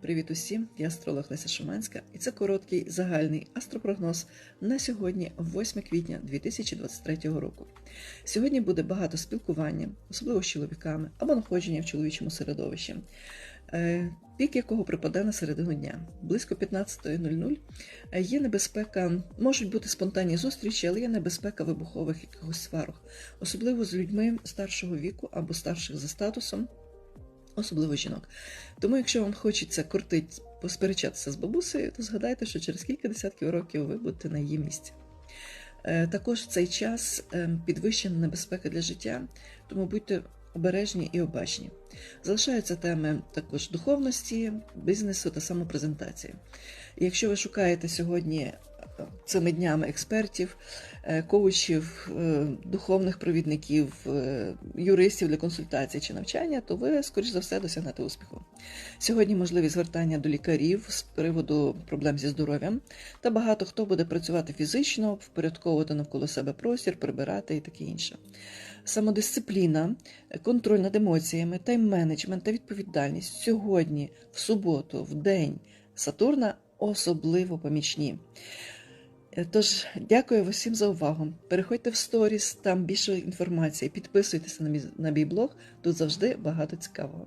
Привіт усім! Я астролог Леся Шуманська, і це короткий загальний астропрогноз на сьогодні, 8 квітня 2023 року. Сьогодні буде багато спілкування, особливо з чоловіками, або находження в чоловічому середовищі, е, пік якого припаде на середину дня. Близько 15.00 Е, є небезпека, можуть бути спонтанні зустрічі, але є небезпека вибухових якихось сварок, особливо з людьми старшого віку або старших за статусом особливо жінок. Тому, якщо вам хочеться кортить посперечатися з бабусею, то згадайте, що через кілька десятків років ви будете на її місці. Е, Також в цей час е, підвищена небезпека для життя, тому будьте обережні і обачні. Залишаються теми також духовності, бізнесу та самопрезентації. Якщо ви шукаєте сьогодні цими днями експертів, е, коучів, е, духовних провідників, е, юристів для консультацій чи навчання, то ви, скоріш за все, досягнете успіху. Сьогодні можливі звертання до лікарів з приводу проблем зі здоров'ям, та багато хто буде працювати фізично, впорядковувати навколо себе простір, прибирати і таке інше. Самодисципліна, контроль над емоціями, тайм-менеджмент та відповідальність сьогодні, в суботу, в день Сатурна особливо помічні. Е, Тож, дякую усім за увагу. Переходьте в сторіс, там більше інформації. Підписуйтеся на мій, на мій блог, тут завжди багато цікавого.